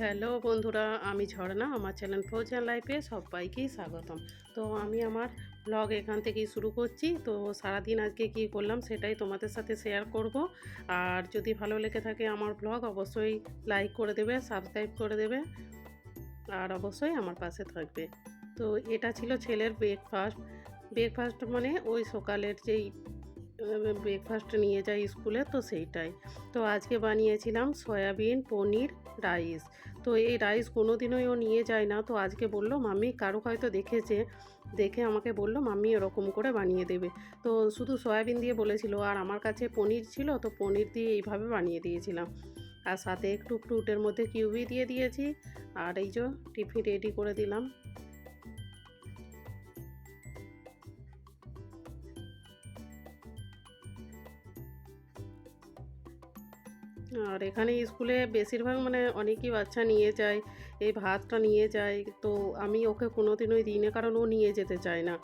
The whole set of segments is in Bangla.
হ্যালো বন্ধুরা, আমি ঝর্ণা, আমার চ্যানেল ফৌজান লাইফে সবাইকেই স্বাগতম। তো আমি আমার ব্লগ এখান থেকেই শুরু করছি। তো সারাদিন আজকে কী করলাম সেটাই তোমাদের সাথে শেয়ার করব। আর যদি ভালো লেগে থাকে আমার ব্লগ, অবশ্যই লাইক করে দেবে সাবস্ক্রাইব করে দেবে। আর অবশ্যই আমার পাশে থাকবে। তো এটা ছিল ছেলের ব্রেকফাস্ট ব্রেকফাস্ট মানে ওই সকালের যেই ব্রেকফাস্ট নিয়ে যাই স্কুলে তো সেইটাই। তো আজকে বানিয়েছিলাম সয়াবিন, পনির রাইস তো এই রাইস কোনো দিনই ও নিয়ে যায় না। তো আজকে বলল, মাম্মি, কারও হয়তো দেখেছে। দেখে আমাকে বলল, মাম্মি, এরকম করে বানিয়ে দেবে। তো শুধু সয়াবিন দিয়ে বলেছিল, আর আমার কাছে পনির ছিল, তো পনির দিয়ে এইভাবে বানিয়ে দিয়েছিলাম। আর সাথে একটু ফ্রুটের মধ্যে কিউবি দিয়ে দিয়েছি। আর এই যে টিফিন রেডি করে দিলাম। আর এখানে স্কুলে বেশিরভাগ মানে অনেকই বাচ্চা নিয়ে যায়, এই ভাতটা নিয়ে যায়, তো আমি ওকে কোনো দিনই দিই না কারণ ও নিয়ে যেতে চায় না।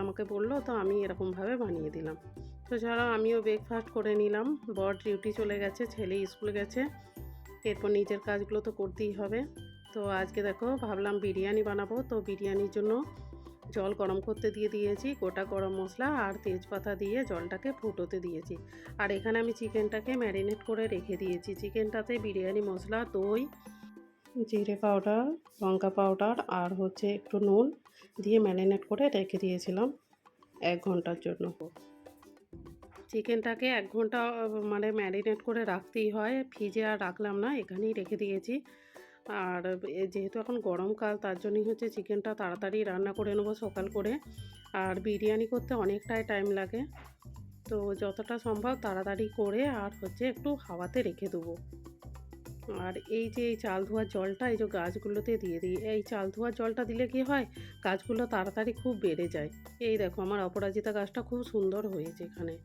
আমাকে বলল, তো আমি এরকমভাবে বানিয়ে দিলাম। তো ছাড়া আমিও ব্রেকফাস্ট করে নিলাম। বর ডিউটি চলে গেছে, ছেলে স্কুল গেছে। এরপর নিজের কাজগুলো তো করতেই হবে। তো আজকে দেখো, ভাবলাম বিরিয়ানি বানাবো। তো বিরিয়ানির জন্য জল গরম করতে দিয়ে দিয়েছি, গোটা গরম মশলা আর তেজপাতা দিয়ে জলটাকে ফুটোতে দিয়েছি। আর এখানে আমি চিকেনটাকে ম্যারিনেট করে রেখে দিয়েছি। চিকেনটাতে বিরিয়ানি মশলা, দই, জিরে পাউডার, লঙ্কা পাউডার আর হচ্ছে একটু নুন দিয়ে ম্যারিনেট করে রেখে দিয়েছিলাম এক ঘণ্টার জন্য। চিকেনটাকে এক ঘণ্টা মানে ম্যারিনেট করে রাখতেই হয়। ফ্রিজে আর রাখলাম না, এখানেই রেখে দিয়েছি। আর যেহেতু এখন গরমকাল তার জন্যই হচ্ছে চিকেনটা তাড়াতাড়ি রান্না করে নেব সকাল করে। আর বিরিয়ানি করতে অনেকটাই টাইম লাগে। তো যতটা সম্ভব তাড়াতাড়ি করে আর হচ্ছে একটু হাওয়াতে রেখে দেবো। আর এই যে এই চাল ধোয়ার জলটা, এই যে গাছগুলোতে দিয়ে দিই, এই চাল ধোয়ার জলটা দিলে কি হয়? গাছগুলো তাড়াতাড়ি খুব বেড়ে যায়। এই দেখো আমার অপরাজিতা গাছটা খুব সুন্দর হয়েছে এখানে।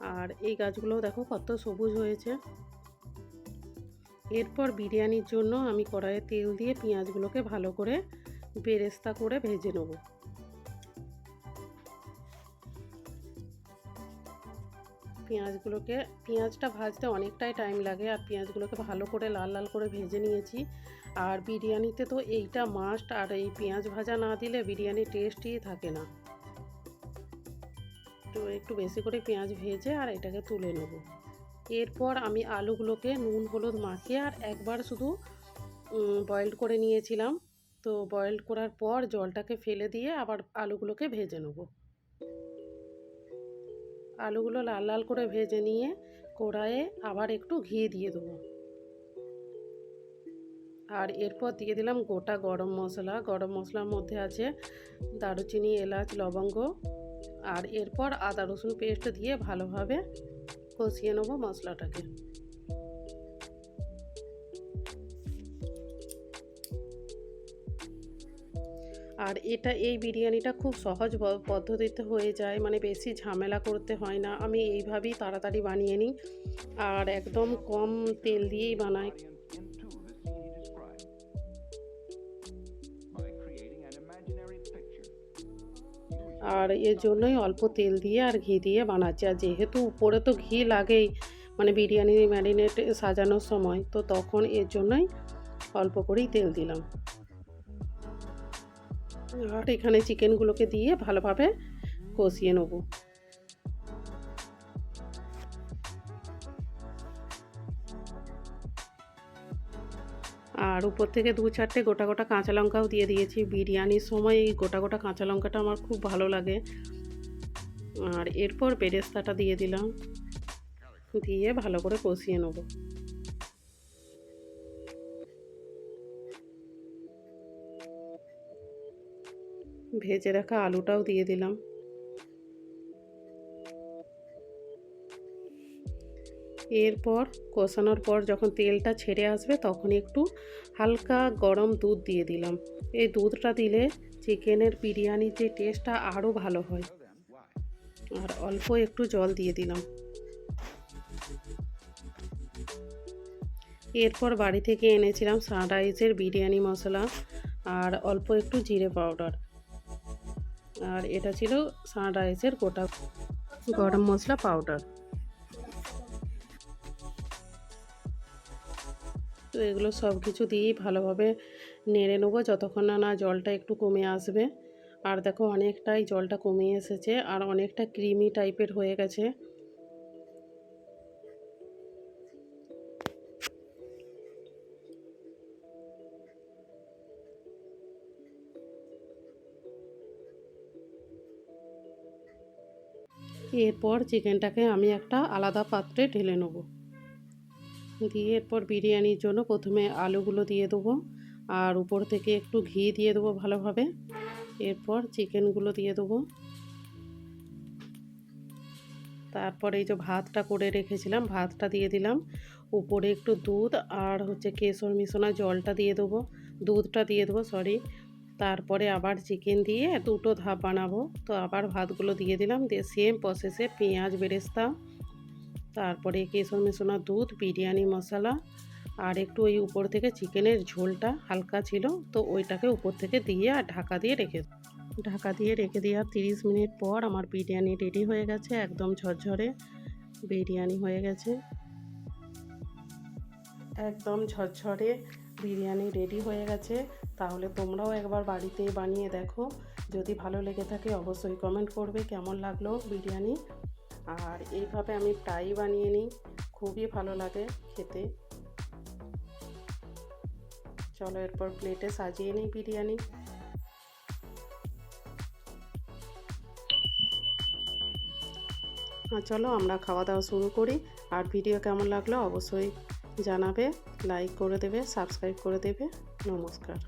আর এই গাছগুলো দেখো কত সবুজ হয়েছে। এরপর বিরিয়ানির জন্য আমি কড়াইয়ে তেল দিয়ে পেঁয়াজগুলোকে ভালো করে বেরেস্তা করে ভেজে নেব। পেঁয়াজগুলোকে, পেঁয়াজটা ভাজতে অনেকটাই টাইম লাগে আর পেঁয়াজগুলোকে ভালো করে লাল লাল করে ভেজে নিয়েছি। আর বিরিয়ানিতে তো এইটা মাস্ট আর এই পেঁয়াজ ভাজা না দিলে বিরিয়ানির টেস্টই থাকে না। তো একটু বেশি করে পেঁয়াজ ভেজে আর এটাকে তুলে নেব। এরপর আমি আলুগুলোকে নুন, হলুদ মাখিয়ে আর একবার শুধু বয়েল করে নিয়েছিলাম। তো বয়েল করার পর জলটাকে ফেলে দিয়ে আবার আলুগুলোকে ভেজে নেব। আলুগুলো লাল লাল করে ভেজে নিয়ে কড়াইয়ে আবার একটু ঘি দিয়ে দেবো। আর এরপর দিয়ে দিলাম গোটা গরম মশলা। গরম মশলার মধ্যে আছে দারুচিনি, এলাচ, লবঙ্গ। আর এরপর আদা, রসুন পেস্ট দিয়ে ভালোভাবে কষিয়ে নেব মশলাটাকে। আর এটা, এই বিরিয়ানিটা খুব সহজ পদ্ধতিতে হয়ে যায় মানে বেশি ঝামেলা করতে হয় না। আমি এইভাবেই তাড়াতাড়ি বানিয়ে নিই। আর একদম কম তেল দিয়েই বানাই। আর এর জন্যই অল্প তেল দিয়ে আর ঘি দিয়ে বানাচ্ছি। আর যেহেতু উপরে তো ঘি লাগেই মানে বিরিয়ানি ম্যারিনেট সাজানোর সময়, তো তখন এর জন্যই অল্প করেই তেল দিলাম। আর এখানে চিকেনগুলোকে দিয়ে ভালোভাবে কষিয়ে নেব। আর উপর থেকে দু চারটে গোটা গোটা কাঁচা লঙ্কাও দিয়ে দিয়েছি। বিরিয়ানির সময় এই গোটা গোটা কাঁচা লঙ্কাটা আমার খুব ভালো লাগে। আর এরপর বেরেস্তাটা দিয়ে দিলাম। দিয়ে ভালো করে কষিয়ে নেব। ভেজে রাখা আলুটাও দিয়ে দিলাম। এরপর কষানোর পর যখন তেলটা ছেড়ে আসবে তখন একটু হালকা গরম দুধ দিয়ে দিলাম। এই দুধটা দিলে চিকেনের বিরিয়ানির যে টেস্টটা আরও ভালো হয়। আর অল্প একটু জল দিয়ে দিলাম। এরপর বাড়ি থেকে এনেছিলাম সানরাইজের বিরিয়ানি মশলা আর অল্প একটু জিরে পাউডার। আর এটা ছিল সানরাইজের গোটা গরম মশলা পাউডার। তো এগুলো সব কিছু দিয়েই ভালোভাবে নেড়ে নেব, যতক্ষণ না না জলটা একটু কমে আসবে। আর দেখো অনেকটাই জলটা কমে এসেছে আর অনেকটা ক্রিমি টাইপের হয়ে গেছে। এরপর চিকেনটাকে আমি একটা আলাদা পাত্রে ঢেলে নেব। দিয়ে এরপর বিরিয়ানির জন্য প্রথমে আলুগুলো দিয়ে দেবো আর উপর থেকে একটু ঘি দিয়ে দেবো ভালোভাবে। এরপর চিকেনগুলো দিয়ে দেবো। তারপর এই যে ভাতটা করে রেখেছিলাম, ভাতটা দিয়ে দিলাম। উপরে একটু দুধ আর হচ্ছে কেশর মিশোনা জলটা দিয়ে দেবো। দুধটা দিয়ে দেবো সরি তারপরে আবার চিকেন দিয়ে দুটো ধাপ বানাবো। তো আবার ভাতগুলো দিয়ে দিলাম। দিয়ে সেম প্রসেসে পেঁয়াজ বেরেস্তা তারপরে কেশর মেশানো দুধ, বিরিয়ানি মশলা আর একটু ওই উপর থেকে চিকেনের ঝোলটা হালকা ছিল, তো ওইটাকে উপর থেকে দিয়ে আর ঢাকা দিয়ে রেখে ঢাকা দিয়ে রেখে দেওয়ার তিরিশ মিনিট পর আমার বিরিয়ানি রেডি হয়ে গেছে, একদম ঝরঝরে বিরিয়ানি হয়ে গেছে। একদম ঝরঝরে বিরিয়ানি রেডি হয়ে গেছে। তাহলে তোমরাও একবার বাড়িতে বানিয়ে দেখো। যদি ভালো লেগে থাকে অবশ্যই কমেন্ট করবে, কেমন লাগল বিরিয়ানি? আর এইভাবে আমি প্রায়ই বানিয়ে নিই। খুবই ভালো লাগে খেতে। চলো এরপর প্লেটে সাজিয়ে নিই বিরিয়ানি। আর চলো আমরা খাওয়া দাওয়া শুরু করি। আর ভিডিও কেমন লাগল অবশ্যই জানাবে লাইক করে দেবে সাবস্ক্রাইব করে দেবে। নমস্কার।